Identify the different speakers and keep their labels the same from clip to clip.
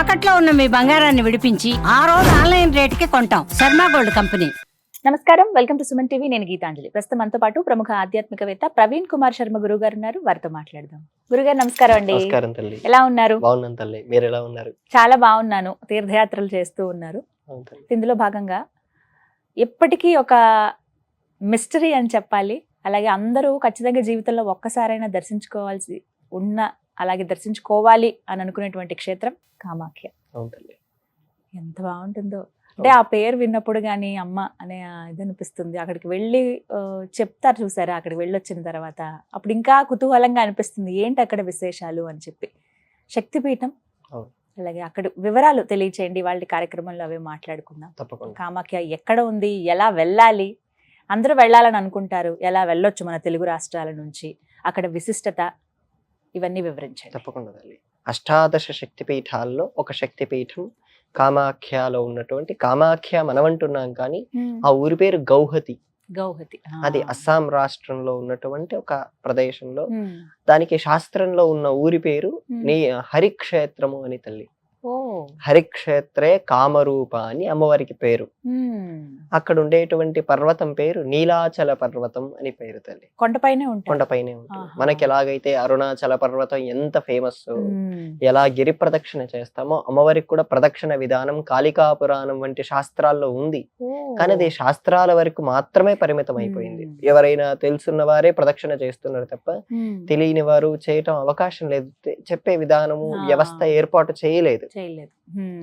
Speaker 1: తాకట్లో ఉన్న మీ బంగారాన్ని విడిపించి ఆ రోజు ఆన్లైన్ రేటుకి కొంటాం. Sharma gold company.
Speaker 2: నమస్కారం. Welcome to Suman TV. నేను గీతాంజలి. ప్రస్తుతం మనతో పాటు ప్రముఖ ఆధ్యాత్మికవేత్త ప్రవీణ్ కుమార్ శర్మ గురువు గారు ఉన్నారు. వారితో మాట్లాడదాం. గురుగారు నమస్కారం అండి.
Speaker 3: నమస్కారం తల్లి.
Speaker 2: ఎలా ఉన్నారు?
Speaker 3: బాగున్నాను తల్లి. మీరు ఎలా ఉన్నారు?
Speaker 2: చాలా బాగున్నాను. తీర్థయాత్రలు చేస్తూ ఉన్నారు. ఇందులో భాగంగా ఎప్పటికీ ఒక మిస్టరీ అని చెప్పాలి. అలాగే అందరూ ఖచ్చితంగా జీవితంలో ఒక్కసారైనా దర్శించుకోవాల్సి ఉన్న అలాగే దర్శించుకోవాలి అని అనుకునేటువంటి క్షేత్రం కామాఖ్య. ఎంత బాగుంటుందో. అంటే ఆ పేరు విన్నప్పుడు కానీ అమ్మ అనే ఇది అనిపిస్తుంది. అక్కడికి వెళ్ళి చెప్తారు చూసారా? అక్కడికి వెళ్ళొచ్చిన తర్వాత అప్పుడు ఇంకా కుతూహలంగా అనిపిస్తుంది. ఏంటి అక్కడ విశేషాలు అని చెప్పి. శక్తిపీఠం. అలాగే అక్కడ వివరాలు తెలియచేయండి. వాళ్ళ కార్యక్రమంలో అవే మాట్లాడుకుందాం. కామాఖ్య ఎక్కడ ఉంది? ఎలా వెళ్ళాలి? అందరూ వెళ్ళాలని అనుకుంటారు. ఎలా వెళ్ళొచ్చు మన తెలుగు రాష్ట్రాల నుంచి? అక్కడ విశిష్టత ఇవన్నీ వివరించండి
Speaker 3: తప్పకుండా తల్లి అష్టాదశ శక్తి పీఠాల్లో ఒక శక్తి పీఠం కామాఖ్యలో ఉన్నటువంటి కామాఖ్య మనమంటున్నాం కానీ ఆ ఊరి పేరు గౌహతి
Speaker 2: గౌహతి.
Speaker 3: అది అస్సాం రాష్ట్రంలో ఉన్నటువంటి ఒక ప్రదేశంలో. దానికి శాస్త్రంలో ఉన్న ఊరి పేరు. నీ హరిక్షేత్రము అని తల్లి
Speaker 2: ఓ
Speaker 3: హరిక్షేత్రే కామరూప అని అమ్మవారికి పేరు. అక్కడ ఉండేటువంటి పర్వతం పేరు నీలాచల పర్వతం అని పేరు తల్లి
Speaker 2: కొండపైనే
Speaker 3: కొండపైనే ఉంటుంది. మనకి ఎలాగైతే అరుణాచల పర్వతం ఎంత ఫేమస్. ఎలా గిరి ప్రదక్షిణ చేస్తామో అమ్మవారికి కూడా ప్రదక్షిణ విధానం కాళికా పురాణం వంటి శాస్త్రాల్లో ఉంది. కానీ అది శాస్త్రాల వరకు మాత్రమే పరిమితం అయిపోయింది. ఎవరైనా తెలుసున్న వారే ప్రదక్షిణ చేస్తున్నారు తప్ప. తెలియని వారు చేయటం అవకాశం లేదు చెప్పే విధానము. వ్యవస్థ ఏర్పాటు చేయలేదు
Speaker 2: చేయలేదు ఉమ్.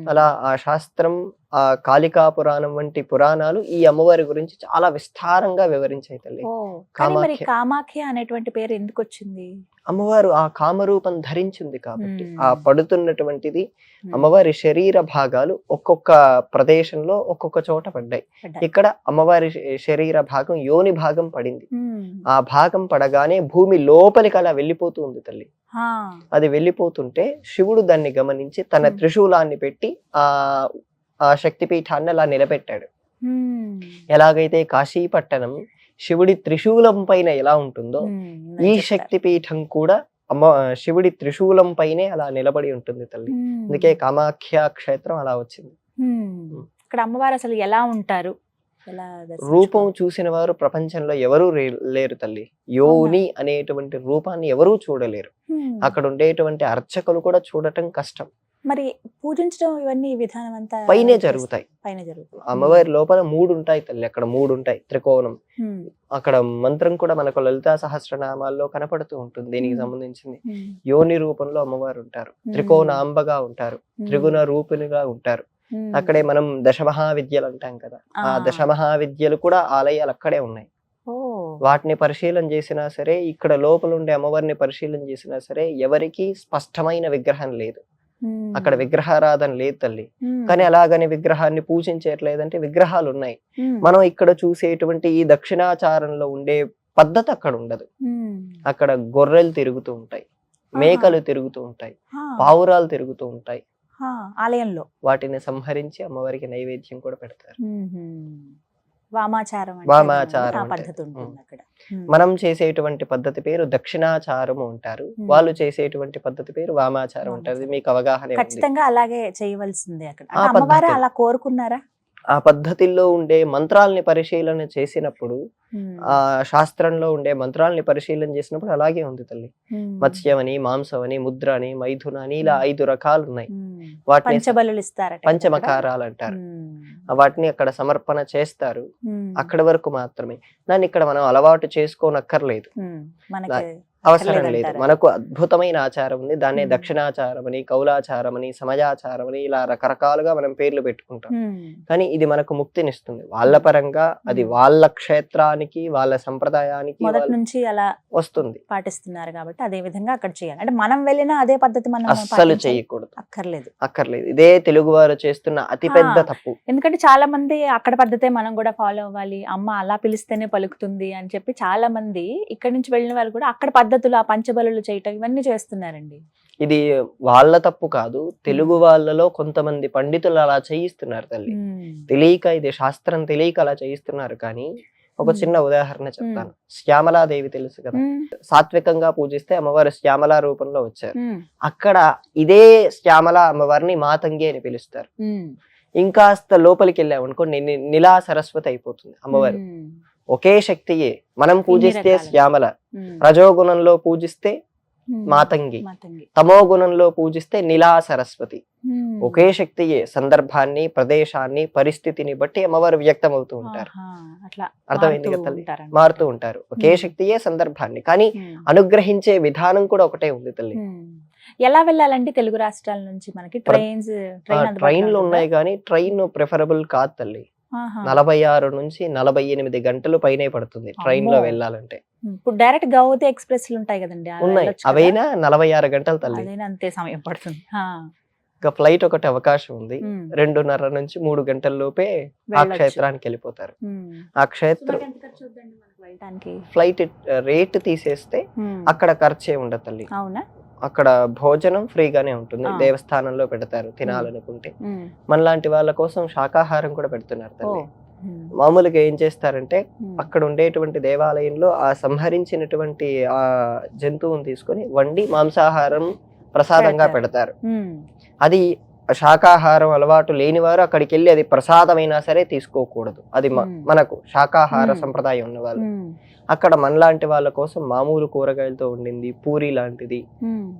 Speaker 3: అలా ఆ శాస్త్రం ఆ కాళికా పురాణం వంటి పురాణాలు ఈ అమ్మవారి గురించి చాలా విస్తారంగా వివరించాయి తల్లి కామాఖ్య.
Speaker 2: అనేటువంటి పేరు ఎందుకు వచ్చింది
Speaker 3: అమ్మవారు ఆ కామరూపం ధరించింది కాబట్టి. ఆ పడుతున్నటువంటిది. అమ్మవారి శరీర భాగాలు ఒక్కొక్క ప్రదేశంలో ఒక్కొక్క చోట పడ్డాయి. ఇక్కడ అమ్మవారి శరీర భాగం యోని భాగం పడింది. ఆ భాగం పడగానే భూమి లోపలికి అలా వెళ్ళిపోతూ ఉంది తల్లి. అది వెళ్ళిపోతుంటే శివుడు దాన్ని గమనించి తన
Speaker 2: మ్మ్.
Speaker 3: త్రిశూలాన్ని పెట్టి ఆ ఆ శక్తిపీఠాన్ని అలా నిలబెట్టాడు. ఎలాగైతే కాశీ పట్టణం శివుడి త్రిశూలం పైన ఎలా ఉంటుందో. ఈ
Speaker 2: చెప్తారు.
Speaker 3: శక్తి పీఠం కూడా అమ్మ శివుడి త్రిశూలం పైనే అలా నిలబడి ఉంటుంది తల్లి. అందుకే కామాఖ్య క్షేత్రం అలా వచ్చింది.
Speaker 2: ఇక్కడ అమ్మవారు అసలు ఎలా ఉంటారు
Speaker 3: రూపం చూసిన వారు ప్రపంచంలో ఎవరూ లేరు తల్లి యోని అనేటువంటి రూపాన్ని ఎవరూ చూడలేరు. అక్కడ ఉండేటువంటి అర్చకులు కూడా చూడటం కష్టం
Speaker 2: మరి పూజించడం ఇవన్నీ విధానం అంతా
Speaker 3: పైనే. జరుగుతాయి
Speaker 2: పైన జరుగుతాయి
Speaker 3: అమ్మవారి లోపల మూడు ఉంటాయి తల్లి అక్కడ మూడు ఉంటాయి త్రికోణం. అక్కడ మంత్రం కూడా మనకు లలితా సహస్రనామాల్లో కనపడుతూ ఉంటుంది దీనికి. సంబంధించింది. యోని రూపంలో అమ్మవారు ఉంటారు త్రికోణాంబగా ఉంటారు త్రిగుణ రూపిణిగా ఉంటారు. అక్కడే మనం దశమహావిద్యలు అంటాం కదా ఆ
Speaker 2: ఆ.
Speaker 3: దశమహావిద్యలు కూడా ఆలయాలు అక్కడే ఉన్నాయి. వాటిని పరిశీలన చేసినా సరే ఇక్కడ లోపల ఉండే అమ్మవారిని పరిశీలన చేసినా సరే ఎవరికి స్పష్టమైన విగ్రహం లేదు. అక్కడ విగ్రహారాధన లేదు తల్లి. కానీ అలాగని విగ్రహాన్ని పూజించట్లేదంటే విగ్రహాలు ఉన్నాయి. మనం ఇక్కడ చూసేటువంటి ఈ దక్షిణాచారంలో ఉండే పద్ధతి అక్కడ ఉండదు. అక్కడ గొర్రెలు తిరుగుతూ ఉంటాయి మేకలు తిరుగుతూ ఉంటాయి. పావురాలు తిరుగుతూ ఉంటాయి.
Speaker 2: ఆలయంలో
Speaker 3: వాటిని సంహరించి అమ్మవారికి నైవేద్యం కూడా పెడతారు.
Speaker 2: వామాచారం పద్ధతి ఉంటుంది. అక్కడ.
Speaker 3: మనం చేసేటువంటి పద్ధతి పేరు దక్షిణాచారము అంటారు. వాళ్ళు చేసేటువంటి పద్ధతి పేరు వామాచారం అంటారు మీకు అవగాహన
Speaker 2: ఖచ్చితంగా అలాగే చేయవలసిందే అక్కడ అమ్మవారు. అలా కోరుకున్నారా
Speaker 3: ఆ పద్ధతిలో ఉండే మంత్రాల్ని పరిశీలన చేసినప్పుడు. ఆ శాస్త్రంలో ఉండే మంత్రాల్ని పరిశీలన చేసినప్పుడు అలాగే ఉంది తల్లి. మత్స్యమని మాంసమని ముద్ర అని మైథున అని ఇలా. ఐదు రకాలు ఉన్నాయి. వాటిని పంచమకారాలు అంటారు. వాటిని అక్కడ సమర్పణ చేస్తారు. అక్కడి వరకు మాత్రమే దాన్ని ఇక్కడ మనం అలవాటు చేసుకోనక్కర్లేదు అవసరం లేదు? మనకు అద్భుతమైన ఆచారం ఉంది దాన్నే. దక్షిణాచారం అని కౌలాచారం అని సమాజాచారం అని ఇలా రకరకాలుగా మనం పేర్లు పెట్టుకుంటాం. కానీ ఇది మనకు ముక్తినిస్తుంది వాళ్ళ పరంగా అది. వాళ్ళ క్షేత్రానికి వాళ్ళ సంప్రదాయానికి
Speaker 2: నుంచి అలా
Speaker 3: వస్తుంది
Speaker 2: పాటిస్తున్నారు కాబట్టి అదే విధంగా అక్కడ చేయాలి అంటే మనం వెళ్ళినా అదే పద్ధతి మనం
Speaker 3: అస్సలు? చేయకూడదు
Speaker 2: అక్కర్లేదు
Speaker 3: అక్కర్లేదు ఇదే తెలుగు వారు చేస్తున్న అతిపెద్ద. తప్పు
Speaker 2: ఎందుకంటే చాలా మంది అక్కడ పద్ధతే మనం కూడా ఫాలో అవ్వాలి అమ్మ అలా పిలిస్తేనే పలుకుతుంది అని చెప్పి చాలా మంది ఇక్కడ నుంచి వెళ్ళిన వాళ్ళు కూడా అక్కడ పద్ధతులు ఆ పంచబలులు చేయటం ఇవన్నీ చేస్తున్నారండి.
Speaker 3: ఇది వాళ్ళ తప్పు కాదు. తెలుగు వాళ్ళలో కొంతమంది పండితులు అలా చేయిస్తున్నారు తల్లి. తెలియక ఇది శాస్త్రం తెలియక అలా చేయిస్తున్నారు కానీ ఒక. చిన్న ఉదాహరణ చెప్తాను. శ్యామలాదేవి తెలుసు కదా? సాత్వికంగా పూజిస్తే అమ్మవారు శ్యామల రూపంలో వచ్చారు. అక్కడ ఇదే శ్యామల అమ్మవారిని మాతంగి అని పిలుస్తారు. ఇంకాస్త లోపలికి వెళ్ళామనుకో నిలా సరస్వతి అయిపోతుంది అమ్మవారు. ఒకే శక్తియే. మనం పూజిస్తే. శ్యామల. రజోగుణంలో పూజిస్తే మాతంగి. తమో గుణంలో పూజిస్తే నిలా సరస్వతి. ఒకే శక్తియే. సందర్భాన్ని ప్రదేశాన్ని పరిస్థితిని బట్టి అమ్మవారు వ్యక్తం అవుతూ ఉంటారు. అర్థమైంది కదా తల్లి? మారుతూ ఉంటారు. ఒకే. శక్తియే సందర్భాన్ని. కానీ అనుగ్రహించే విధానం కూడా ఒకటే ఉంది తల్లి.
Speaker 2: ఎలా వెళ్ళాలండి తెలుగు రాష్ట్రాల నుంచి మనకి? ట్రైన్స్
Speaker 3: ట్రైన్లు ఉన్నాయి కానీ ట్రైన్ ప్రిఫరబుల్ కాదు తల్లి. నలభై ఆరు నుంచి నలభై ఎనిమిది గంటలు పైనే పడుతుంది
Speaker 2: ట్రైన్లో.
Speaker 3: వెళ్ళాలంటే.
Speaker 2: ఇప్పుడు డైరెక్ట్ గౌతి ఎక్స్ప్రెస్ ఉంటాయి కదండి
Speaker 3: ఉన్నాయి? అవైనా నలభై ఆరు గంటలు తల్లి.
Speaker 2: అంతే సమయం పడుతుంది.
Speaker 3: ఇంకా ఫ్లైట్ ఒకటి అవకాశం ఉంది. రెండున్నర నుంచి మూడు గంటల లోపే ఆ. క్షేత్రానికి వెళ్ళిపోతారు. ఆ క్షేత్రం? ఫ్లైట్? రేట్ తీసేస్తే అక్కడ ఖర్చే ఉండదు తల్లి.
Speaker 2: అవునా?
Speaker 3: అక్కడ భోజనం ఫ్రీగానే ఉంటుంది. దేవస్థానంలో పెడతారు తినాలనుకుంటే. మనలాంటి వాళ్ళ కోసం శాకాహారం కూడా పెడుతున్నారు తల్లి. మామూలుగా ఏం చేస్తారంటే అక్కడ ఉండేటువంటి దేవాలయంలో ఆ సంహరించినటువంటి ఆ జంతువుని తీసుకొని వండి మాంసాహారం ప్రసాదంగా
Speaker 2: పెడతారు.
Speaker 3: అది శాకాహారం అలవాటు లేని వారు అక్కడికి వెళ్ళి అది ప్రసాదమైనా సరే తీసుకోకూడదు అది. మనకు శాకాహార. సంప్రదాయం ఉన్న వాళ్ళు అక్కడ మనలాంటి వాళ్ళ కోసం మామూలు కూరగాయలతో ఉండింది పూరి లాంటిది.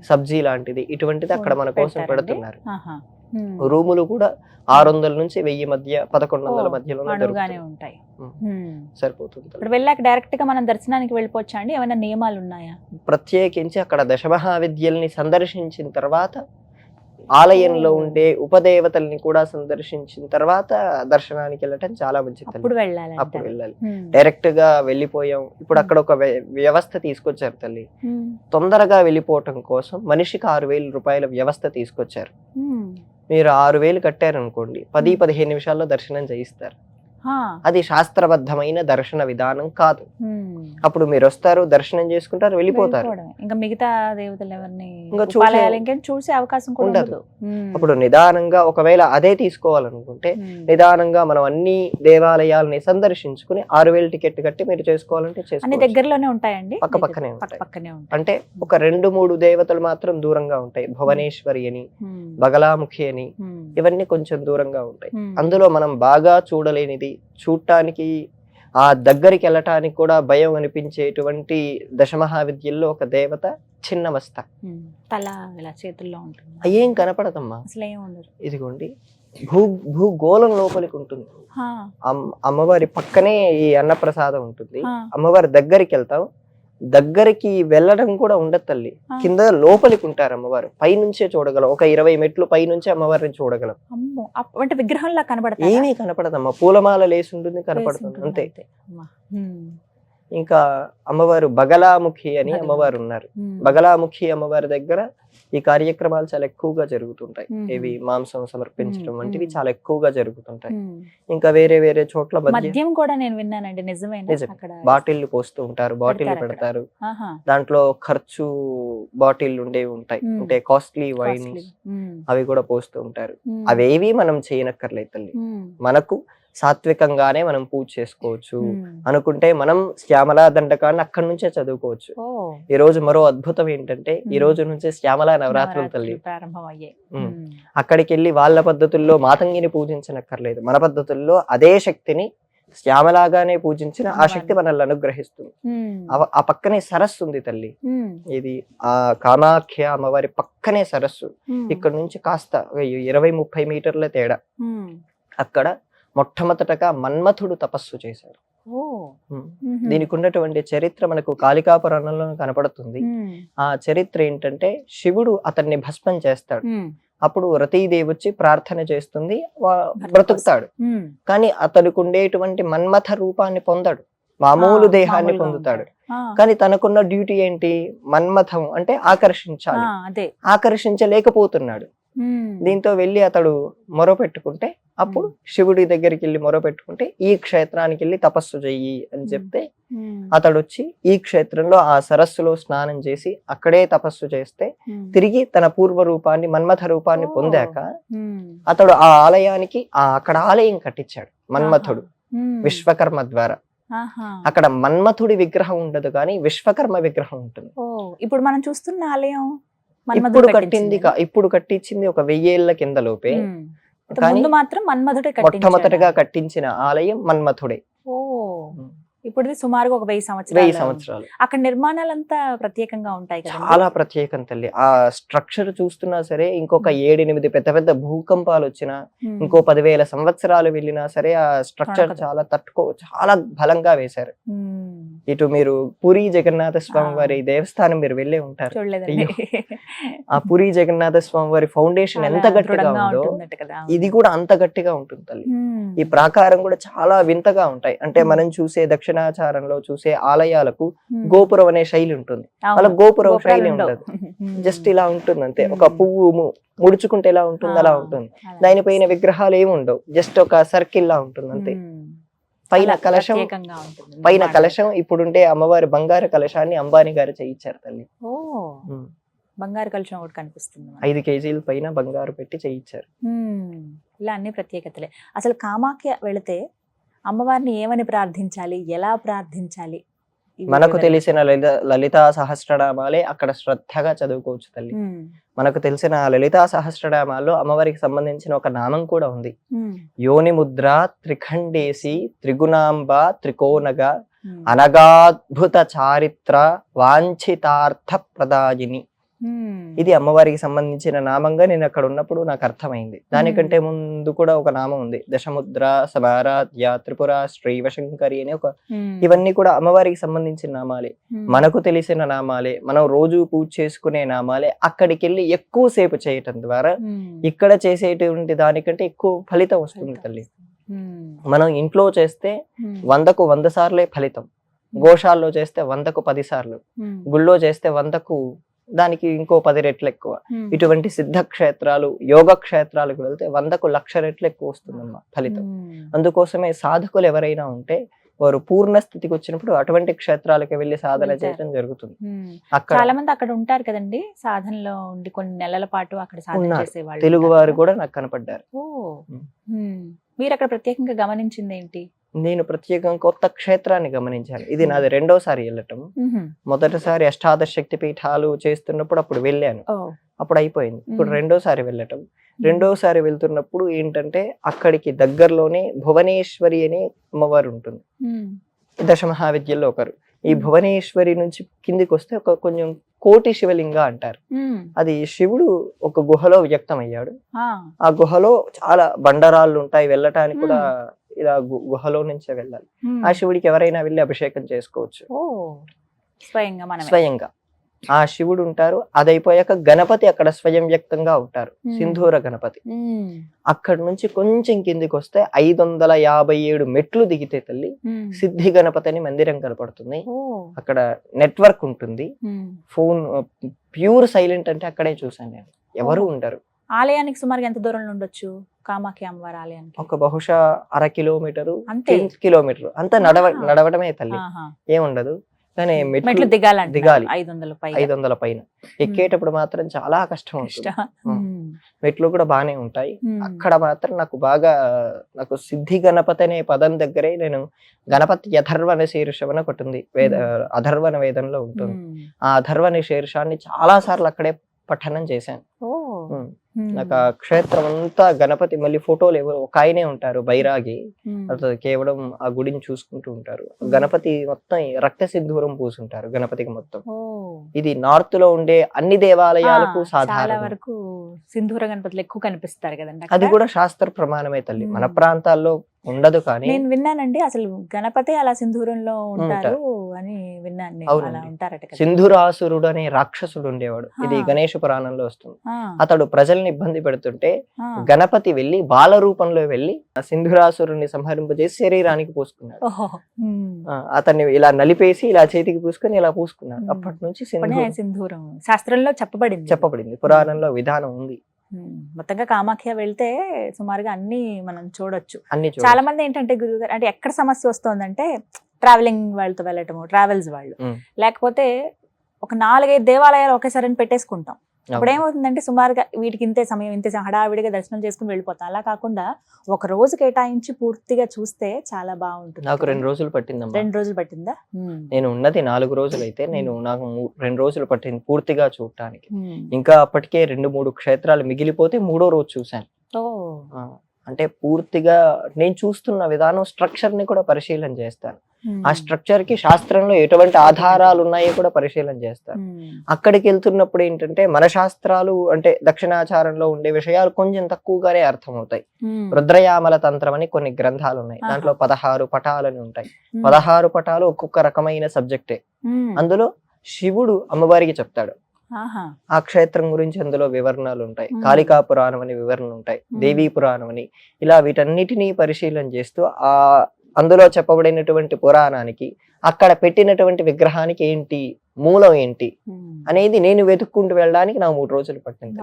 Speaker 3: సబ్జీ లాంటిది ఇటువంటిది అక్కడ మన కోసం? పెడుతున్నారు. రూములు కూడా ఆరు వందల నుంచి వెయ్యి మధ్య పదకొండు వందల మధ్యలో
Speaker 2: ఉంటాయి.
Speaker 3: సరిపోతుంది
Speaker 2: ఇప్పుడు వెళ్ళాక డైరెక్ట్గా మనం దర్శనానికి వెళ్ళిపోవచ్చా అండి ఏమైనా నియమాలు ఉన్నాయా
Speaker 3: ప్రత్యేకించి అక్కడ దశమహావిద్యల్ని సందర్శించిన తర్వాత ఆలయంలో. ఉండే ఉపదేవతల్ని కూడా సందర్శించిన తర్వాత దర్శనానికి వెళ్ళటం చాలా మంచిది
Speaker 2: అప్పుడు. వెళ్ళాలి
Speaker 3: అప్పుడు వెళ్ళాలి
Speaker 2: ఉమ్,
Speaker 3: డైరెక్ట్గా వెళ్ళిపోయాం ఇప్పుడు అక్కడ ఒక వ్య- వ్యవస్థ తీసుకొచ్చారు తల్లి తొందరగా వెళ్ళిపోవటం కోసం మనిషికి ఆరు వేల రూపాయల వ్యవస్థ తీసుకొచ్చారు. మీరు ఆరు వేలు కట్టారనుకోండి పది. పదిహేను నిమిషాల్లో దర్శనం చేయిస్తారు అది శాస్త్రబద్ధమైన దర్శన విధానం కాదు. అప్పుడు మీరు వస్తారు దర్శనం చేసుకుంటారు వెళ్ళిపోతారు.
Speaker 2: ఇంకా మిగతా దేవతలు ఎవరిని
Speaker 3: ఇంకా చూసే-
Speaker 2: అవకాశం
Speaker 3: ఉండదు. అప్పుడు నిదానంగా ఒకవేళ అదే తీసుకోవాలనుకుంటే. నిదానంగా మనం అన్ని దేవాలయాలని సందర్శించుకుని ఆరు వేలు టికెట్ కట్టి మీరు చేసుకోవాలంటే
Speaker 2: దగ్గరలోనే ఉంటాయండి?
Speaker 3: పక్క పక్కనే.
Speaker 2: పక్కనే
Speaker 3: అంటే ఒక రెండు మూడు దేవతలు మాత్రం దూరంగా ఉంటాయి. భువనేశ్వరి అని బగలాముఖి అని ఇవన్నీ కొంచెం దూరంగా ఉంటాయి. అందులో మనం బాగా చూడలేనిది చూడటానికి ఆ దగ్గరికి వెళ్ళటానికి కూడా భయం అనిపించేటువంటి దశమహావిద్యల్లో ఒక దేవత.
Speaker 2: తల ఇలా చేతుల్లో ఉంటుంది.
Speaker 3: కనపడదమ్మా?
Speaker 2: ఏం ఉండదు.
Speaker 3: ఇదిగోండి. భూ భూగోళం లోపలికి ఉంటుంది. అమ్మవారి పక్కనే ఈ అన్నప్రసాదం ఉంటుంది. అమ్మవారి దగ్గరికి వెళ్తాం. దగ్గరికి వెళ్ళడం కూడా ఉండదు తల్లి. కింద లోపలికి ఉంటారు అమ్మవారు. పైనుంచే చూడగలం. ఒక ఇరవై మెట్లు పైనుంచే అమ్మవారిని చూడగలం.
Speaker 2: అంటే విగ్రహంలా కనబడతా
Speaker 3: ఏమీ కనపడదమ్మా. పూలమాల లేసి ఉంటుంది కనపడుతుంది. అంతే. ఇంకా అమ్మవారు బగలాముఖి అని. అమ్మవారు ఉన్నారు బగలాముఖి అమ్మవారి దగ్గర ఈ కార్యక్రమాలు చాలా ఎక్కువగా జరుగుతుంటాయి. ఇవి మాంసం సమర్పించడం. వంటివి. చాలా ఎక్కువగా జరుగుతుంటాయి. ఇంకా వేరే వేరే చోట్ల
Speaker 2: మద్యం కూడా నేను విన్నానండి నిజమేనా?
Speaker 3: నిజం.
Speaker 2: అక్కడ
Speaker 3: బాటిల్ పోస్తూ ఉంటారు బాటిల్
Speaker 2: పెడతారు.
Speaker 3: దాంట్లో ఖర్చు బాటిల్ ఉండేవి ఉంటాయి. అంటే కాస్ట్లీ వైన్
Speaker 2: costly. ఉమ్,
Speaker 3: అవి కూడా పోస్తూ ఉంటారు. అవేవి మనం చేయనక్కర్లేదు తల్లి. మనకు సాత్వికంగానే మనం పూజ చేసుకోవచ్చు. అనుకుంటే మనం శ్యామలా దండకాన్ని అక్కడి నుంచే చదువుకోవచ్చు. ఈ రోజు మరో అద్భుతం ఏంటంటే ఈ. రోజు నుంచే శ్యామలా నవరాత్రులు తల్లి. అక్కడికి వెళ్ళి వాళ్ళ పద్ధతుల్లో మాతంగిని పూజించనక్కర్లేదు. మన పద్ధతుల్లో అదే శక్తిని శ్యామలాగానే పూజించిన ఆ శక్తి మనల్ని అనుగ్రహిస్తుంది. ఆ- పక్కనే సరస్సు ఉంది తల్లి. ఇది ఆ కామాఖ్య అమ్మవారి పక్కనే సరస్సు. ఇక్కడ నుంచి కాస్త ఇరవై ముప్పై మీటర్ల తేడా. అక్కడ మొట్టమొదటగా మన్మథుడు తపస్సు చేశాడు. దీనికి ఉన్నటువంటి చరిత్ర మనకు కాళికా పురాణంలో కనపడుతుంది ఆ చరిత్ర ఏంటంటే శివుడు అతన్ని భస్మం చేస్తాడు. అప్పుడు రతీదేవి వచ్చి ప్రార్థన చేస్తుంది బ్రతుకుతాడు. కానీ అతనికి ఉండేటువంటి మన్మథ రూపాన్ని పొందడు. మామూలు దేహాన్ని పొందుతాడు. కానీ తనకున్న డ్యూటీ ఏంటి? మన్మథం అంటే ఆకర్షించాలి. ఆకర్షించలేకపోతున్నాడు. దీంతో వెళ్ళి అతడు మొర పెట్టుకుంటే అప్పుడు శివుడి దగ్గరికి వెళ్ళి మొర పెట్టుకుంటే ఈ క్షేత్రానికి వెళ్ళి తపస్సు చెయ్యి అని చెప్తే అతడు వచ్చి ఈ క్షేత్రంలో ఆ సరస్సులో స్నానం చేసి అక్కడే తపస్సు చేస్తే తిరిగి తన పూర్వ రూపాన్ని మన్మథ రూపాన్ని. పొందాక అతడు ఆ ఆలయానికి ఆ అక్కడ ఆలయం కట్టించాడు మన్మథుడు విశ్వకర్మ ద్వారా. అక్కడ మన్మథుడి విగ్రహం ఉండదు కానీ విశ్వకర్మ విగ్రహం ఉంటుంది.
Speaker 2: ఇప్పుడు మనం చూస్తున్న ఆలయం
Speaker 3: ఇప్పుడు కట్టింది ఇప్పుడు కట్టించింది ఒక వెయ్యేళ్ళ కింద లోపే.
Speaker 2: ముందు మాత్రం మన్మధుడే
Speaker 3: మొట్టమొదటిగా? కట్టించిన ఆలయం మన్మథుడే.
Speaker 2: ఇప్పుడు ఇది సుమారుగా ఒక వెయ్యి
Speaker 3: వెయ్యి
Speaker 2: సంవత్సరాలు.
Speaker 3: సంవత్సరాలు
Speaker 2: అక్కడ నిర్మాణాలంతా ప్రత్యేకంగా ఉంటాయి
Speaker 3: చాలా ప్రత్యేకం తల్లి. ఆ స్ట్రక్చర్ చూస్తున్నా సరే ఇంకొక ఏడెనిమిది పెద్ద పెద్ద భూకంపాలు వచ్చినా ఇంకో పదివేల సంవత్సరాలు వెళ్ళినా సరే ఆ స్ట్రక్చర్. చాలా తట్టుకో చాలా బలంగా వేశారు. ఇటు మీరు పూరి జగన్నాథ స్వామి. వారి దేవస్థానం మీరు వెళ్ళే ఉంటారు ఆ పూరి జగన్నాథ స్వామి వారి ఫౌండేషన్ ఎంత గట్టిగా ఉందో ఇది కూడా అంత గట్టిగా ఉంటుంది తల్లి. ఈ ప్రాకారం కూడా చాలా వింతగా ఉంటాయి అంటే. మనం చూసే దక్షిణాచారంలో చూసే ఆలయాలకు. గోపురం అనే శైలి ఉంటుంది. వాళ్ళ గోపురం శైలి. ఉండదు. జస్ట్ ఇలా ఉంటుంది అంతే ఒక. పువ్వు ముడుచుకుంటే ఎలా ఉంటుంది అలా ఉంటుంది
Speaker 2: అలా.
Speaker 3: దానిపైన విగ్రహాలు ఏమి ఉండవు జస్ట్ ఒక సర్కిల్ లా ఉంటుంది అంతే. పైన కలశం పైన. కలశం ఇప్పుడుంటే అమ్మవారి బంగారు కలశాన్ని అంబానీ గారు చేయించారు తల్లి.
Speaker 2: బంగారు కలుషం ఒకటి కనిపిస్తుంది.
Speaker 3: ఐదు కేజీల పైన బంగారు పెట్టి చేయించారు.
Speaker 2: ఇలా అన్ని ప్రత్యేకతలే అసలు కామాఖ్య వెళితే అమ్మవారిని ఏమని ప్రార్థించాలి ఎలా ప్రార్థించాలి
Speaker 3: మనకు. తెలిసిన లలిత లలితా సహస్రనామాలే అక్కడ శ్రద్ధగా చదువుకోవచ్చు తల్లి. మనకు తెలిసిన లలితా సహస్రనామాల్లో అమ్మవారికి సంబంధించిన ఒక నామం కూడా ఉంది. యోని ముద్ర త్రిఖండేసి త్రిగుణాంబ త్రికోణగ. అనగాద్భుత చారిత్ర వాంఛితార్థ ప్రదాయిని. ఇది అమ్మవారికి సంబంధించిన నామంగా నేను అక్కడ ఉన్నప్పుడు నాకు అర్థమైంది దానికంటే ముందు కూడా ఒక నామం ఉంది దశముద్ర సమారాధ్య త్రిపుర శ్రీవశంకరి అని ఒక. ఇవన్నీ కూడా అమ్మవారికి సంబంధించిన నామాలే. మనకు తెలిసిన నామాలే మనం రోజు పూజ చేసుకునే నామాలే అక్కడికి వెళ్ళి ఎక్కువ సేపు చేయటం ద్వారా. ఇక్కడ చేసేటువంటి దానికంటే ఎక్కువ ఫలితం వస్తుంది తల్లి. మనం ఇంట్లో చేస్తే. వందకు వంద సార్లే ఫలితం గోశాల్లో చేస్తే వందకు పది సార్లు. గుళ్ళో చేస్తే వందకు దానికి ఇంకో పది రెట్లు ఎక్కువ. ఇటువంటి సిద్ధ క్షేత్రాలు యోగ క్షేత్రాలకు వెళ్తే వందకు లక్ష రెట్లు ఎక్కువ వస్తుందమ్మా ఫలితం. అందుకోసమే సాధకులు ఎవరైనా ఉంటే వారు పూర్ణ స్థితికి వచ్చినప్పుడు అటువంటి క్షేత్రాలకు వెళ్ళి సాధన. చేయడం జరుగుతుంది. అక్కడ
Speaker 2: చాలా మంది అక్కడ ఉంటారు కదండి సాధనలో ఉండి కొన్ని నెలల పాటు అక్కడ సాధన
Speaker 3: తెలుగు వారు? కూడా నాకు కనపడ్డారు.
Speaker 2: మీరు అక్కడ ప్రత్యేకంగా గమనించింది ఏంటి
Speaker 3: నేను ప్రత్యేకంగా కొత్త క్షేత్రాన్ని గమనించాను ఇది. నాది రెండోసారి వెళ్ళటం. మొదటిసారి అష్టాదశ శక్తి పీఠాలు చేస్తున్నప్పుడు అప్పుడు వెళ్ళాను అప్పుడు అయిపోయింది ఇప్పుడు. రెండోసారి వెళ్ళటం రెండోసారి వెళ్తున్నప్పుడు ఏంటంటే అక్కడికి దగ్గరలోనే భువనేశ్వరి అనే అమ్మవారు ఉంటుంది. దశ మహావిద్యల్లో ఒకరు ఈ. భువనేశ్వరి నుంచి కిందికి వస్తే ఒక కొంచెం కోటి శివలింగ అంటారు. అది శివుడు ఒక గుహలో వ్యక్తం అయ్యాడు
Speaker 2: ఆ.
Speaker 3: ఆ గుహలో చాలా బండరాళ్ళు ఉంటాయి వెళ్ళటానికి కూడా ఇలా గుహలో నుంచే వెళ్ళాలి. ఆ శివుడికి ఎవరైనా వెళ్ళి అభిషేకం చేసుకోవచ్చు.
Speaker 2: స్వయంగా
Speaker 3: ఆ శివుడు ఉంటారు. అది అయిపోయాక గణపతి అక్కడ స్వయం వ్యక్తంగా ఉంటారు. సింధూర గణపతి. అక్కడ నుంచి కొంచెం కిందికి వస్తే ఐదు వందల యాభై ఏడు మెట్లు దిగితే తల్లి. సిద్ధి గణపతి అని మందిరం కనపడుతుంది. అక్కడ నెట్వర్క్ ఉంటుంది. ఫోన్ ప్యూర్ సైలెంట్ అంటే అక్కడే చూసాను నేను. ఎవరు ఉండరు.
Speaker 2: ఆలయానికి సుమారుగా ఎంత దూరంలో ఉండొచ్చు? కామాఖ్య అమ్మవారి ఆలయానికి.
Speaker 3: ఒక బహుశా అర కిలోమీటరు
Speaker 2: అంతే.
Speaker 3: కిలోమీటర్. అంతా నడవ. నడవడమే తల్లి. ఏముండదు. కానీ
Speaker 2: మెట్లు దిగాలంట
Speaker 3: దిగాలి.
Speaker 2: ఐదు వందల పై
Speaker 3: ఐదు వందల పైన ఎక్కేటప్పుడు మాత్రం చాలా కష్టం మెట్లు కూడా బాగానే ఉంటాయి. అక్కడ మాత్రం నాకు బాగా నాకు సిద్ధి గణపతి అనే పదం దగ్గరే నేను గణపతి అధర్వణ శీర్షం అని ఒకటి ఉంది. వేద అధర్వణ వేదంలో ఉంటుంది. ఆ అధర్వణ శీర్షాన్ని చాలా సార్లు అక్కడే పఠనం చేశాను. నాకు ఆ క్షేత్రం అంతా గణపతి మళ్ళీ ఫోటోలు ఎవరు ఒక ఆయనే ఉంటారు బైరాగి. కేవలం ఆ గుడిని చూసుకుంటూ ఉంటారు. గణపతి మొత్తం రక్త సింధూరం పూసుంటారు గణపతికి మొత్తం. ఇది నార్త్లో ఉండే అన్ని దేవాలయాలకు సాధారణ
Speaker 2: వరకు సింధూర గణపతులు ఎక్కువ కనిపిస్తారు కదండి
Speaker 3: అది. కూడా శాస్త్ర ప్రమాణమే తల్లి మన. ప్రాంతాల్లో ఉండదు కానీ
Speaker 2: నేను విన్నానండి అసలు గణపతి అలా సింధూరంలో ఉంటారు. అని విన్నాను
Speaker 3: సింధురాసురుడు అనే రాక్షసుడు ఉండేవాడు ఇది. గణేష పురాణంలో వస్తుంది అతడు ప్రజల్ని ఇబ్బంది పెడుతుంటే. గణపతి వెళ్ళి బాల రూపంలో వెళ్ళి ఆ సింధురాసురుని సంహరింపజేసి శరీరానికి పూసుకున్నాడు అతన్ని ఇలా నలిపేసి ఇలా చేతికి పూసుకొని ఇలా పూసుకున్నాడు. అప్పటి నుంచి
Speaker 2: సింధూరం. శాస్త్రంలో చెప్పబడింది.
Speaker 3: చెప్పబడింది. పురాణంలో విధానం ఉంది.
Speaker 2: మొత్తంగా కామాఖ్య వెళ్తే సుమారుగా అన్ని మనం చూడొచ్చు. చాలా. మంది ఏంటంటే గురువు గారు అంటే ఎక్కడ సమస్య వస్తుందంటే ట్రావెలింగ్ వాళ్ళతో వెళ్ళటము ట్రావెల్స్ వాళ్ళు. లేకపోతే ఒక నాలుగైదు దేవాలయాలు ఒకేసారి పెట్టేసుకుంటాం. ఇప్పుడు ఏమవుతుందంటే సుమారుగా వీటికి ఇంతే సమయం ఇంతే సమయం, హడావిడిగా దర్శనం చేసుకుని వెళ్ళిపోతాం. అలా కాకుండా ఒక రోజు కేటాయించి పూర్తిగా చూస్తే చాలా బాగుంటుంది.
Speaker 3: నాకు రెండు రోజులు పట్టిందమ్మా.
Speaker 2: రెండు రోజులు పట్టిందా.
Speaker 3: నేను ఉన్నది నాలుగు రోజులు అయితే నేను నాకు రెండు రోజులు పట్టింది పూర్తిగా చూడటానికి. ఇంకా అప్పటికే రెండు మూడు క్షేత్రాలు మిగిలిపోతే మూడో రోజు చూశాను. అంటే పూర్తిగా నేను చూస్తున్న విధానం స్ట్రక్చర్ని కూడా పరిశీలన చేస్తాను. ఆ స్ట్రక్చర్కి శాస్త్రంలో ఎటువంటి ఆధారాలు ఉన్నాయో కూడా పరిశీలన చేస్తాను
Speaker 2: ఉమ్.
Speaker 3: అక్కడికి వెళ్తున్నప్పుడు ఏంటంటే మన శాస్త్రాలు అంటే దక్షిణాచారంలో ఉండే విషయాలు కొంచెం తక్కువగానే అర్థమవుతాయి
Speaker 2: ఉమ్.
Speaker 3: రుద్రయామల తంత్రం అని కొన్ని గ్రంథాలు ఉన్నాయి. దాంట్లో పదహారు పటాలని ఉంటాయి
Speaker 2: ఉమ్.
Speaker 3: పదహారు పటాలు ఒక్కొక్క రకమైన సబ్జెక్టే. అందులో శివుడు అమ్మవారికి చెప్తాడు. ఆ క్షేత్రం గురించి అందులో వివరణలు ఉంటాయి. కాళికా పురాణం అని వివరణలు ఉంటాయి. దేవీ పురాణం అని ఇలా వీటన్నిటినీ పరిశీలన చేస్తూ ఆ అందులో చెప్పబడినటువంటి పురాణానికి అక్కడ పెట్టినటువంటి విగ్రహానికి ఏంటి మూలం ఏంటి. అనేది నేను వెతుక్కుంటూ వెళ్ళడానికి నాకు మూడు రోజులు పట్టింది.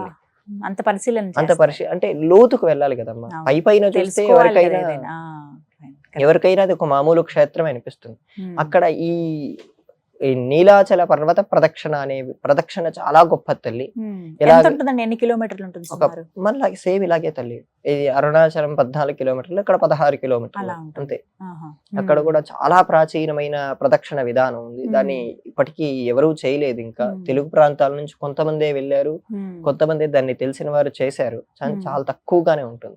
Speaker 2: అంత పరిశీలన
Speaker 3: అంత
Speaker 2: చేస్తారు.
Speaker 3: పరిశీ అంటే లోతుకు వెళ్ళాలి కదమ్మా. పై పైన చూస్తే ఎవరికైనా. ఎవరికైనా అది ఒక మామూలు క్షేత్రం అనిపిస్తుంది. అక్కడ ఈ ఈ నీలాచల పర్వత ప్రదక్షిణ అనే ప్రదక్షిణ చాలా గొప్ప తల్లి. ఎలా-
Speaker 2: ఎన్ని కిలోమీటర్లు ఉంటుంది
Speaker 3: ఒక
Speaker 2: సుమారు
Speaker 3: మళ్ళీ సేమ్ ఇలాగే తల్లి ఇది అరుణాచలం పద్నాలుగు కిలోమీటర్లు ఇక్కడ పదహారు కిలోమీటర్లు. అంతే. అక్కడ. కూడా చాలా ప్రాచీనమైన ప్రదక్షిణ విధానం ఉంది. దాన్ని ఇప్పటికీ ఎవరూ చేయలేదు ఇంకా. తెలుగు ప్రాంతాల నుంచి కొంతమందే వెళ్ళారు. కొంతమంది దాన్ని తెలిసిన వారు చేశారు. చాలా తక్కువగానే ఉంటుంది.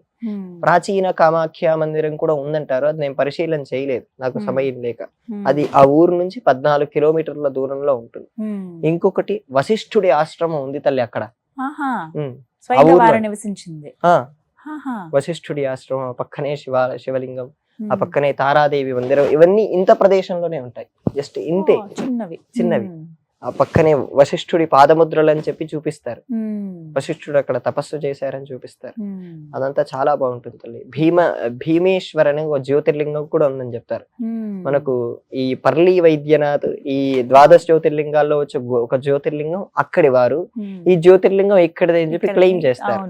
Speaker 3: ప్రాచీన కామాఖ్య మందిరం కూడా ఉందంటారు. అది నేను పరిశీలన చేయలేదు. నాకు. సమయం లేక. అది ఆ ఊరు నుంచి పద్నాలుగు కిలోమీటర్ల దూరంలో ఉంటుంది. ఇంకొకటి వశిష్ఠుడి ఆశ్రమం ఉంది తల్లి అక్కడ.
Speaker 2: నివసించింది.
Speaker 3: వశిష్ఠుడి ఆశ్రమం పక్కనే శివ శివలింగం ఆ. పక్కనే తారాదేవి మందిరం. ఇవన్నీ ఇంత ప్రదేశంలోనే ఉంటాయి. జస్ట్ ఇంతే.
Speaker 2: చిన్నవి.
Speaker 3: చిన్నవి. ఆ పక్కనే వశిష్ఠుడి పాదముద్రలు అని చెప్పి చూపిస్తారు. వశిష్ఠుడు అక్కడ తపస్సు చేశారని చూపిస్తారు. అదంతా చాలా బాగుంటుంది తల్లి భీమ భీమేశ్వర్ అనే ఒక జ్యోతిర్లింగం కూడా ఉందని చెప్తారు. మనకు ఈ పర్లీ వైద్యనాథ్ ఈ ద్వాదశ జ్యోతిర్లింగాల్లో వచ్చే ఒక జ్యోతిర్లింగం అక్కడి వారు. ఈ జ్యోతిర్లింగం ఇక్కడదే అని చెప్పి క్లెయిమ్ చేస్తారు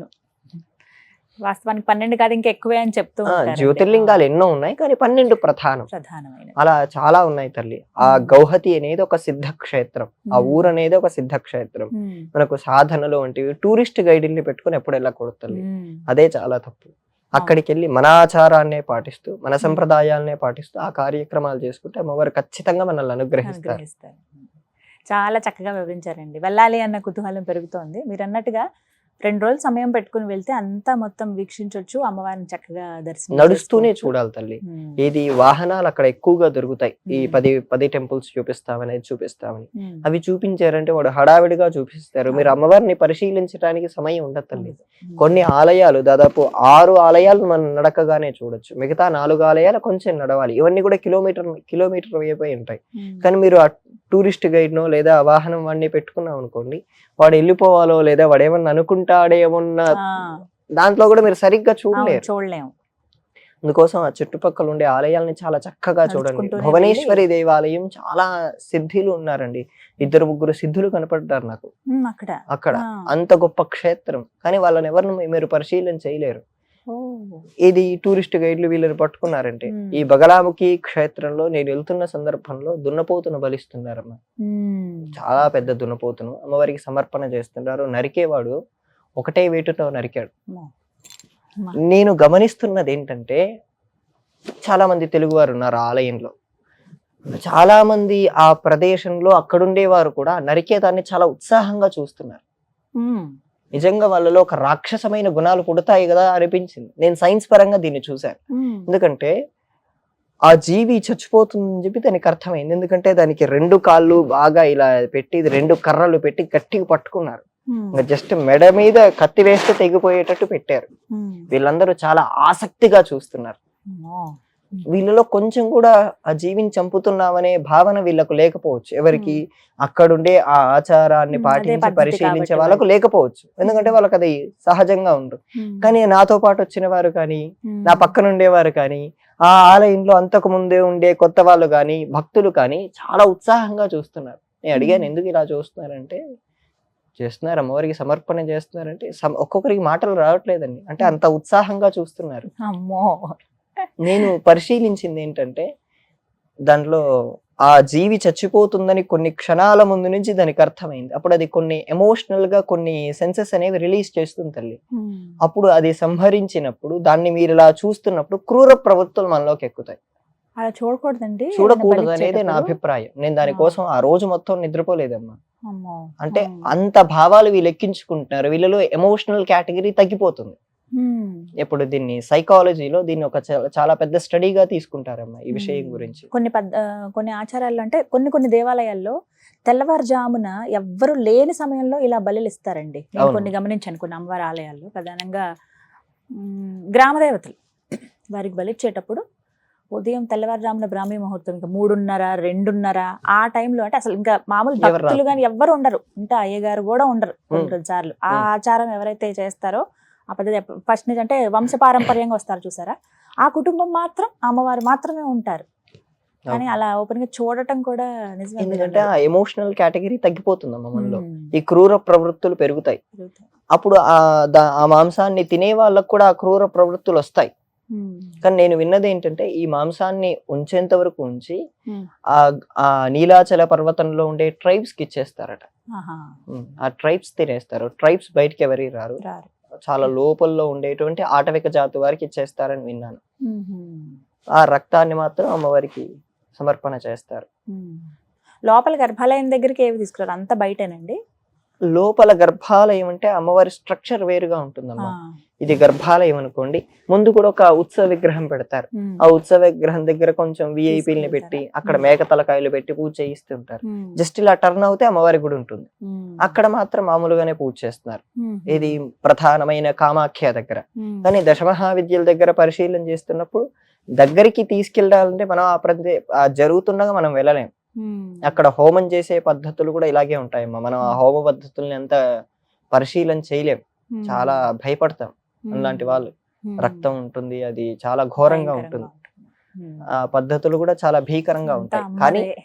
Speaker 2: వాస్తవానికి పన్నెండు కాదు ఇంకా ఎక్కువే అని చెప్తూ.
Speaker 3: జ్యోతిర్లింగాలు ఎన్నో ఉన్నాయి కానీ పన్నెండు ప్రధానం.
Speaker 2: ప్రధానమైన
Speaker 3: అలా చాలా ఉన్నాయి తల్లి. ఆ. గౌహతి అనేది ఒక సిద్ధ క్షేత్రం ఆ. ఊరు అనేది ఒక సిద్ధ క్షేత్రం. మనకు సాధనలు వంటివి టూరిస్ట్ గైడ్ని పెట్టుకుని ఎప్పుడు వెళ్ళకూడదు తల్లి. అదే చాలా తప్పు. అక్కడికి వెళ్ళి మన ఆచారాన్నే పాటిస్తూ మన సంప్రదాయాలనే పాటిస్తూ ఆ కార్యక్రమాలు చేసుకుంటే అమ్మవారు ఖచ్చితంగా మనల్ని అనుగ్రహిస్తారు.
Speaker 2: చాలా చక్కగా వివరించారండి. వెళ్ళాలి అన్న కుతూహలం పెరుగుతోంది. మీరు అన్నట్టుగా రెండు రోజులు సమయం పెట్టుకుని వెళ్తే అంతా మొత్తం వీక్షించవచ్చు అమ్మవారిని చక్కగా దర్శనం
Speaker 3: నడుస్తూనే. చూడాలి తల్లి. ఇది వాహనాలు అక్కడ ఎక్కువగా దొరుకుతాయి ఈ. పది పది టెంపుల్స్ చూపిస్తామని చూపిస్తామని. అవి చూపించారంటే వాడు హడావిడిగా చూపిస్తారు మీరు అమ్మవారిని పరిశీలించడానికి సమయం ఉండదు తల్లి. కొన్ని ఆలయాలు దాదాపు ఆరు ఆలయాలు మనం నడకగానే చూడొచ్చు మిగతా నాలుగు ఆలయాలు కొంచెం నడవాలి ఇవన్నీ కూడా కిలోమీటర్ కిలోమీటర్ అయిపోయి ఉంటాయి. కానీ మీరు ఆ టూరిస్ట్ గైడ్నో లేదా వాహనం వాడిని పెట్టుకున్నాం అనుకోండి వాడు వెళ్ళిపోవాలో లేదా వాడు ఏమన్నా అనుకుంటాడేమన్నా
Speaker 2: ఆ,
Speaker 3: దాంట్లో కూడా మీరు సరిగ్గా చూడలేరు.
Speaker 2: చూడలేము.
Speaker 3: అందుకోసం ఆ చుట్టుపక్కల ఉండే ఆలయాల్ని చాలా చక్కగా చూడండి. భువనేశ్వరి దేవాలయం చాలా సిద్ధిలు ఉన్నారండి. ఇద్దరు ముగ్గురు సిద్ధులు కనపడ్డారు నాకు.
Speaker 2: అక్కడ.
Speaker 3: అక్కడ. అంత గొప్ప క్షేత్రం. కానీ వాళ్ళని ఎవరిని మీరు పరిశీలన చేయలేరు. ఇది టూరిస్ట్ గైడ్లు వీళ్ళని పట్టుకున్నారంటే. ఈ బగలాముఖి క్షేత్రంలో నేను వెళ్తున్న సందర్భంలో దున్నపోతును బలిస్తున్నారమ్మ. చాలా పెద్ద దున్నపోతును. అమ్మవారికి సమర్పణ చేస్తున్నారు. నరికేవాడు. ఒకటే వేటుతో నరికాడు. నేను గమనిస్తున్నది ఏంటంటే చాలా మంది తెలుగువారు ఉన్నారు ఆలయంలో చాలా మంది ఆ ప్రదేశంలో అక్కడుండేవారు కూడా నరికేదాన్ని చాలా ఉత్సాహంగా చూస్తున్నారు. నిజంగా వాళ్ళలో ఒక రాక్షసమైన గుణాలు పుడతాయి కదా అనిపించింది నేను సైన్స్ పరంగా దీన్ని చూశాను. ఎందుకంటే ఆ జీవి చచ్చిపోతుందని చెప్పి దానికి అర్థమైంది ఎందుకంటే దానికి రెండు కాళ్ళు బాగా ఇలా పెట్టి రెండు కర్రలు పెట్టి గట్టిగా పట్టుకున్నారు. జస్ట్ మెడ మీద కత్తి వేస్తే తెగిపోయేటట్టు పెట్టారు. వీళ్ళందరూ చాలా ఆసక్తిగా చూస్తున్నారు. వీళ్ళలో కొంచెం కూడా ఆ జీవిని చంపుతున్నామనే భావన వీళ్ళకు లేకపోవచ్చు ఎవరికి అక్కడుండే ఆ ఆచారాన్ని పాటించి పరిశీలించే వాళ్ళకు లేకపోవచ్చు ఎందుకంటే వాళ్ళకి అది సహజంగా ఉండదు
Speaker 2: ఉమ్.
Speaker 3: కానీ నాతో పాటు వచ్చిన వారు కానీ. నా పక్కన ఉండేవారు కానీ ఆ ఆలయంలో అంతకు ముందే ఉండే కొత్త వాళ్ళు కానీ భక్తులు కానీ చాలా ఉత్సాహంగా చూస్తున్నారు నేను అడిగాను. ఎందుకు ఇలా చూస్తున్నారంటే చేస్తున్నారు అమ్మవారికి సమర్పణ చేస్తున్నారంటే ఒక్కొక్కరికి మాటలు రావట్లేదండి. అంటే అంత ఉత్సాహంగా చూస్తున్నారు.
Speaker 2: అమ్మో!
Speaker 3: నేను పరిశీలించింది ఏంటంటే దాంట్లో ఆ జీవి చచ్చిపోతుందని కొన్ని క్షణాల ముందు నుంచి దానికి అర్థమైంది. అప్పుడు అది కొన్ని ఎమోషనల్గా కొన్ని సెన్సెస్ అనేవి రిలీజ్ చేస్తుంది తల్లి. అప్పుడు అది సంహరించినప్పుడు దాన్ని మీరు ఇలా చూస్తున్నప్పుడు క్రూర ప్రవృత్తులు మనలోకి ఎక్కుతాయి.
Speaker 2: అలా చూడకూడదండి
Speaker 3: చూడకూడదు అనేది నా అభిప్రాయం నేను దానికోసం ఆ రోజు మొత్తం నిద్రపోలేదమ్మా. అంటే. అంత భావాలు వీళ్ళు ఎక్కించుకుంటున్నారు వీళ్ళలో ఎమోషనల్ కేటగిరీ తగ్గిపోతుంది. ఇప్పుడు దీన్ని సైకాలజీలో దీన్ని ఒక చాలా పెద్ద స్టడీగా తీసుకుంటారమ్మా ఈ విషయం. గురించి
Speaker 2: కొన్ని కొన్ని ఆచారాల్లో అంటే కొన్ని కొన్ని దేవాలయాల్లో తెల్లవారుజామున ఎవ్వరు లేని సమయంలో ఇలా బలులు ఇస్తారండి. కొన్ని గమనించాను కొన్ని అమ్మవారి ఆలయాల్లో ప్రధానంగా గ్రామ దేవతలు వారికి బలిచ్చేటప్పుడు ఉదయం తెల్లవారుజామున బ్రాహ్మీ ముహూర్తం ఇంకా మూడున్నర రెండున్నర ఆ టైంలో అంటే అసలు ఇంకా మామూలు భక్తులు. కానీ ఎవ్వరు ఉండరు ఇంకా అయ్యగారు కూడా ఉండరు. కొన్ని సార్లు ఆ. ఆచారం ఎవరైతే చేస్తారో ఆ పద్ధతి ఫస్ట్ నుంచి అంటే వంశపారంపర్యంగా వస్తారు చూసారా ఆ కుటుంబం మాత్రం అమ్మవారు మాత్రమే ఉంటారు కానీ అలా ఓపెన్గా చూడటం కూడా నిజమే
Speaker 3: ఎందుకంటే ఆ. ఎమోషనల్ కేటగిరీ తగ్గిపోతుందమ్మా మనలో
Speaker 2: ఉమ్.
Speaker 3: ఈ క్రూర ప్రవృత్తులు పెరుగుతాయి. అప్పుడు ఆ మాంసాన్ని తినే వాళ్ళకు కూడా ఆ క్రూర ప్రవృత్తులు వస్తాయి. కానీ నేను విన్నది ఏంటంటే ఈ మాంసాన్ని ఉంచేంత వరకు ఉంచి. ఆ నీలాచల పర్వతంలో ఉండే ట్రైబ్స్కి ఇచ్చేస్తారట. ఆ ట్రైబ్స్ తినేస్తారు. ట్రైబ్స్ బయటికి ఎవరి రారు. చాలా లోపల్లో ఉండేటువంటి ఆటవిక జాతి వారికి ఇచ్చేస్తారని విన్నాను. ఆ రక్తాన్ని మాత్రం అమ్మవారికి సమర్పణ చేస్తారు.
Speaker 2: లోపల గర్భాలయం దగ్గరికి ఏవి తీసుకురారు? అంత బయటేనండి?
Speaker 3: లోపల గర్భాలయం అంటే అమ్మవారి స్ట్రక్చర్ వేరుగా ఉంటుందమ్మా. ఇది గర్భాలయం అనుకోండి ముందు కూడా ఒక ఉత్సవ విగ్రహం పెడతారు. ఆ ఉత్సవ విగ్రహం దగ్గర కొంచెం విఐపీలని పెట్టి? అక్కడ. మేక తలకాయలు పెట్టి పూజ చేయిస్తుంటారు. జస్ట్ ఇలా టర్న్ అవుతే అమ్మవారి గుడి ఉంటుంది. అక్కడ మాత్రం మామూలుగానే పూజ చేస్తున్నారు. ఇది ప్రధానమైన కామాఖ్య దగ్గర. కానీ దశమహావిద్యల దగ్గర పరిశీలన చేస్తున్నప్పుడు దగ్గరికి తీసుకెళ్ళాలంటే మనం ఆ ప్రతి ఆ జరుగుతుండగా మనం వెళ్ళలేం. అక్కడ హోమం చేసే పద్ధతులు కూడా ఇలాగే ఉంటాయమ్మా మనం ఆ హోమ పద్ధతుల్ని అంత పరిశీలన చేయలేం. చాలా భయపడతాం. అలాంటి వాళ్ళు. రక్తం ఉంటుంది అది చాలా ఘోరంగా ఉంటుంది. ఆ పద్ధతులు కూడా చాలా భీకరంగా ఉంటాయి. కానీ.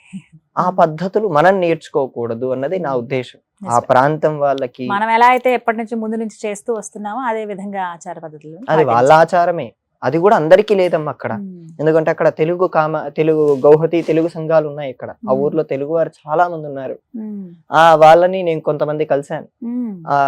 Speaker 3: ఆ పద్ధతులు మనం నేర్చుకోకూడదు అన్నది నా ఉద్దేశం. ఆ. ప్రాంతం వాళ్ళకి
Speaker 2: మనం ఎలా అయితే ఎప్పటి నుంచి ముందు నుంచి చేస్తూ వస్తున్నామో అదే విధంగా ఆచార పద్ధతులు
Speaker 3: అది వాళ్ళ ఆచారమే. అది కూడా అందరికీ లేదమ్మా అక్కడ. ఎందుకంటే అక్కడ తెలుగు కామ తెలుగు గౌహతి తెలుగు సంఘాలు ఉన్నాయి ఇక్కడ. ఆ. ఊర్లో తెలుగు వారు చాలా మంది ఉన్నారు. ఆ వాళ్ళని నేను కొంతమంది కలిశాను.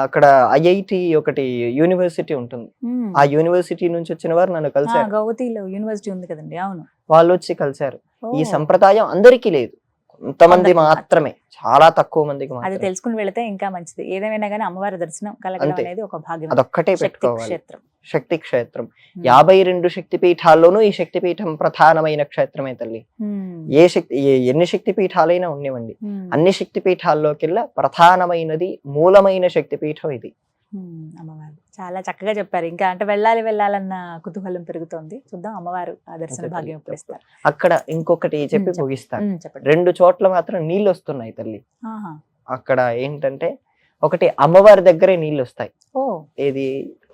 Speaker 3: అక్కడ ఐఐటి ఒకటి యూనివర్సిటీ ఉంటుంది. ఆ యూనివర్సిటీ నుంచి వచ్చిన వారు నన్ను కలిశారు.
Speaker 2: గౌహతిలో యూనివర్సిటీ ఉంది కదండి అవును.
Speaker 3: వాళ్ళు వచ్చి కలిశారు. ఈ. సంప్రదాయం అందరికీ లేదు. కొంతమంది మాత్రమే చాలా తక్కువ మందికి
Speaker 2: అది తెలుసుకుని వెళితే ఇంకా మంచిది. ఏదేమైనా కానీ అమ్మవారి దర్శనం కలగడం. అనేది ఒక భాగ్యం.
Speaker 3: అదొక్కటే పెట్టుకోవాలి.
Speaker 2: క్షేత్రం.
Speaker 3: శక్తి క్షేత్రం. యాభై రెండు శక్తి పీఠాల్లోనూ ఈ శక్తి పీఠం ప్రధానమైన క్షేత్రమే తల్లి. ఏ శక్తి ఎన్ని శక్తి పీఠాలైనా ఉండేవండి. అన్ని శక్తి పీఠాల్లోకెల్లా ప్రధానమైనది మూలమైన శక్తి పీఠం ఇది
Speaker 2: అమ్మవారు. చాలా చక్కగా చెప్పారు. ఇంకా అంటే వెళ్ళాలి వెళ్ళాలన్న కుతూహలం పెరుగుతోంది. చూద్దాం అమ్మవారు ఆ దర్శన భాగ్యం ఇస్తారు.
Speaker 3: అక్కడ ఇంకొకటి చెప్పి. ముగిస్తాను. రెండు చోట్ల మాత్రం నీళ్ళు వస్తున్నాయి తల్లి. అక్కడ ఏంటంటే ఒకటి అమ్మవారి దగ్గరే నీళ్ళు వస్తాయి
Speaker 2: ఓ.
Speaker 3: ఏది?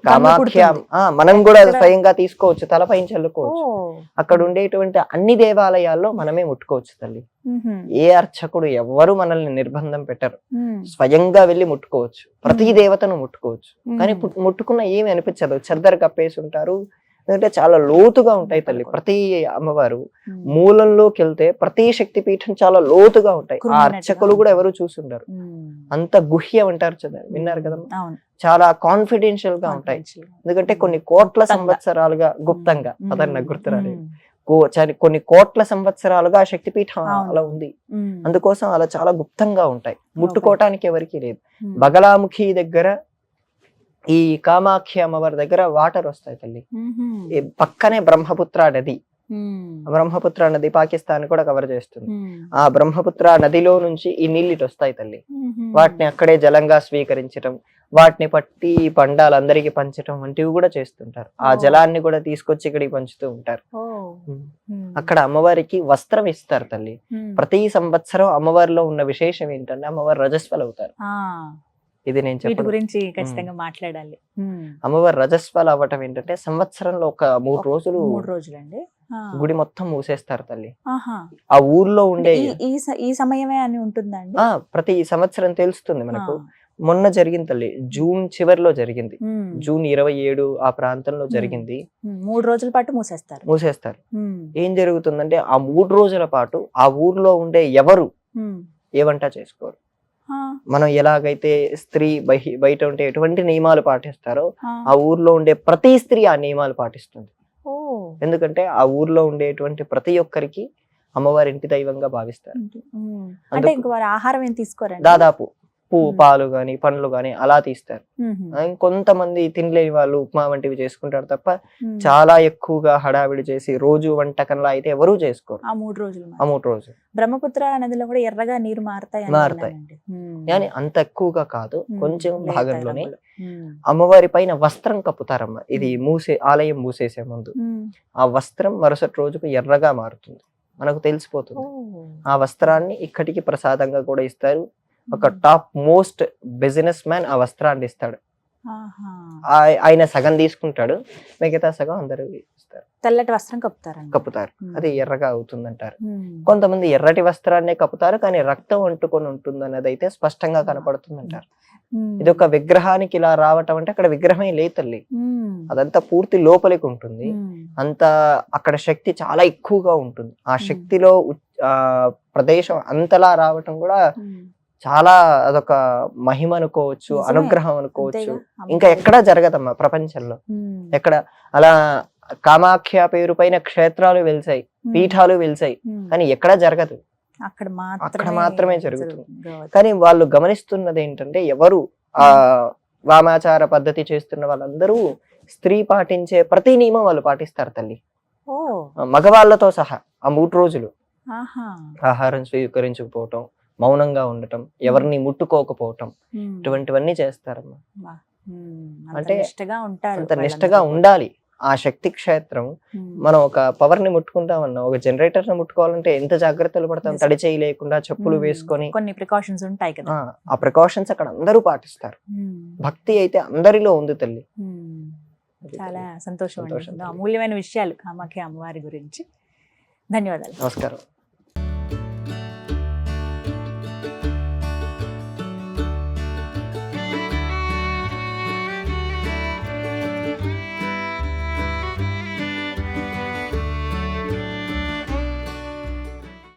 Speaker 3: కామాఖ్య మనం కూడా? స్వయంగా తీసుకోవచ్చు తలపై
Speaker 2: ఓ.
Speaker 3: చల్లుకోవచ్చు అక్కడ ఉండేటువంటి అన్ని దేవాలయాల్లో మనమే ముట్టుకోవచ్చు తల్లి. ఏ అర్చకుడు ఎవ్వరు మనల్ని నిర్బంధం పెట్టరు. స్వయంగా వెళ్ళి ముట్టుకోవచ్చు. ప్రతి. దేవతను ముట్టుకోవచ్చు. కానీ ముట్టుకున్న ఏమి అనిపించదు. చెద్దరు కప్పేసి ఉంటారు ఎందుకంటే చాలా లోతుగా ఉంటాయి తల్లి. ప్రతి అమ్మవారు. మూలంలోకి వెళ్తే ప్రతి శక్తి పీఠం చాలా లోతుగా ఉంటాయి. ఆ అర్చకులు కూడా ఎవరు చూసుండరు.
Speaker 2: ఉమ్.
Speaker 3: అంత గుహ్యం అంటారు చదివారు విన్నారు కదా
Speaker 2: అవును.
Speaker 3: చాలా కాన్ఫిడెన్షియల్గా ఉంటాయి. ఎందుకంటే కొన్ని కోట్ల. సంవత్సరాలుగా గుప్తంగా. అతను నాకు గుర్తురాలేదు చని- కొన్ని కోట్ల సంవత్సరాలుగా ఆ శక్తిపీఠం. అలా ఉంది. అందుకోసం అలా చాలా గుప్తంగా ఉంటాయి ముట్టుకోవటానికి ఎవరికి లేదు. బగలాముఖి దగ్గర ఈ కామాఖ్య అమ్మవారి దగ్గర వాటర్ వస్తాయి తల్లి పక్కనే బ్రహ్మపుత్ర నది. బ్రహ్మపుత్ర నది పాకిస్తాన్ కూడా కవర్ చేస్తుంది. ఆ బ్రహ్మపుత్ర నదిలో నుంచి ఈ నీళ్ళు వస్తాయి తల్లి. వాటిని అక్కడే జలంగా స్వీకరించడం వాటిని పట్టి పండాలందరికీ పంచడం వంటివి కూడా చేస్తుంటారు. ఆ. జలాన్ని కూడా తీసుకొచ్చి ఇక్కడికి పంచుతూ ఉంటారు. అక్కడ అమ్మవారికి వస్త్రం ఇస్తారు తల్లి. ప్రతి సంవత్సరం అమ్మవారిలో ఉన్న విశేషం ఏంటంటే అమ్మవారు రజస్వలు అవుతారు ఇది నేను
Speaker 2: వీటి
Speaker 3: చెప్పను.
Speaker 2: గురించి ఖచ్చితంగా మాట్లాడాలి.
Speaker 3: అమ్మవారు రజస్వలు అవ్వటం ఏంటంటే సంవత్సరంలో ఒక మూడు రోజులు
Speaker 2: మూడు రోజులండి.
Speaker 3: గుడి మొత్తం మూసేస్తారు తల్లి. ఆ ఊర్లో ఉండే
Speaker 2: ఈ- సమయమే అని ఉంటుందండి
Speaker 3: ప్రతి సంవత్సరం తెలుస్తుంది మనకు. మొన్న జరిగింది తల్లి జూన్ చివరిలో జరిగింది. జూన్ ఇరవై ఏడు ఆ ప్రాంతంలో జరిగింది.
Speaker 2: మూడు రోజుల పాటు మూసేస్తారు.
Speaker 3: మూసేస్తారు. ఏం జరుగుతుందంటే ఆ మూడు రోజుల పాటు ఆ ఊర్లో ఉండే ఎవరు ఏ వంట చేసుకోరు? మనం ఎలాగైతే స్త్రీ బయట ఉంటే ఎటువంటి నియమాలు పాటిస్తారో
Speaker 2: ఆ,
Speaker 3: ఊర్లో ఉండే ప్రతి స్త్రీ ఆ నియమాలు పాటిస్తుంది. ఎందుకంటే ఆ ఊర్లో ఉండేటువంటి ప్రతి ఒక్కరికి అమ్మవారి ఇంటి దైవంగా భావిస్తారు.
Speaker 2: అంటే ఇంక వారు ఆహారం ఏం తీసుకోరండి?
Speaker 3: దాదాపు
Speaker 2: మ్మ్.
Speaker 3: పాలు గాని పండ్లు గాని అలా తీస్తారు. కొంతమంది తినలేని వాళ్ళు ఉప్మా వంటివి చేసుకుంటారు తప్ప చాలా ఎక్కువగా హడావిడి చేసి రోజు వంటకంలా అయితే ఎవరూ చేసుకోరు.
Speaker 2: ఆ మూడు రోజులు
Speaker 3: ఆ. మూడు రోజు
Speaker 2: బ్రహ్మపుత్ర నదిలో కూడా ఎర్రగా నీరు మారుతాయి
Speaker 3: మారుతాయి. కానీ అంత ఎక్కువగా కాదు. కొంచెం భాగంలోనే అమ్మవారి పైన వస్త్రం కప్పుతారమ్మ. ఇది. మూసే ఆలయం మూసేసే ముందు. ఆ వస్త్రం మరుసటి రోజుకు ఎర్రగా మారుతుంది. మనకు తెలిసిపోతుంది. ఆ వస్త్రాన్ని ఇక్కడికి ప్రసాదంగా కూడా ఇస్తారు. ఒక టాప్ మోస్ట్ బిజినెస్ మ్యాన్ ఆ వస్త్రాన్ని ఇస్తాడు. ఆయన సగం తీసుకుంటాడు మిగతా సగం అందరూ ఇస్తారు.
Speaker 2: తెల్లటి వస్త్రం
Speaker 3: కప్పుతారు.
Speaker 2: ఉమ్,
Speaker 3: అది ఎర్రగా అవుతుందంటారు.
Speaker 2: ఉమ్,
Speaker 3: కొంతమంది ఎర్రటి వస్త్రాన్నే కప్పుతారు కానీ రక్తం అంటుకొని ఉంటుంది అన్నది అయితే స్పష్టంగా కనపడుతుందంటారు.
Speaker 2: ఉమ్,
Speaker 3: ఇది ఒక విగ్రహానికి ఇలా రావటం అంటే అక్కడ విగ్రహమే లేదు తల్లి. అదంతా పూర్తి లోపలికి ఉంటుంది. అంత అక్కడ శక్తి చాలా ఎక్కువగా ఉంటుంది. ఆ. శక్తిలో ప్రదేశం అంతలా రావటం కూడా చాలా అదొక మహిమ అనుకోవచ్చు. అనుగ్రహం అనుకోవచ్చు? ఇంకా ఎక్కడా జరగదమ్మా ప్రపంచంలో. ఎక్కడ? అలా కామాఖ్య పేరు పైన క్షేత్రాలు వెలిసాయి పీఠాలు వెలిసాయి కానీ ఎక్కడా జరగదు.
Speaker 2: అక్కడ మాత్రమే
Speaker 3: అక్కడ మాత్రమే జరుగుతుంది. కానీ వాళ్ళు గమనిస్తున్నది ఏంటంటే ఎవరు ఆ వామాచార పద్ధతి చేస్తున్న వాళ్ళందరూ స్త్రీ పాటించే ప్రతి నియమం వాళ్ళు పాటిస్తారు తల్లి. మగవాళ్ళతో సహా ఆ మూడు రోజులు.
Speaker 2: ఆహా.
Speaker 3: ఆహారం స్వీకరించకపోవటం మౌనంగా ఉండటం ఎవరిని ముట్టుకోకపోవటం ఇటువంటివన్నీ చేస్తారమ్మా అంటే
Speaker 2: ఉంటారు
Speaker 3: అంత నిష్టగా ఉండాలి. ఆ శక్తి క్షేత్రం మనం ఒక పవర్ని ముట్టుకుంటామన్నా ఒక జనరేటర్ని ముట్టుకోవాలంటే ఎంత జాగ్రత్తలు పడతాం. తడి చేయి లేకుండా చెప్పులు వేసుకొని.
Speaker 2: కొన్ని ప్రికాషన్స్ ఉంటాయి కదా.
Speaker 3: ఆ, ప్రికాషన్స్ అక్కడ అందరూ పాటిస్తారు. భక్తి అయితే అందరిలో ఉంది తల్లి.
Speaker 2: చాలా సంతోషం అమూల్యమైన విషయాలు కామాఖ్య అమ్మవారి గురించి. ధన్యవాదాలు.
Speaker 3: నమస్కారం.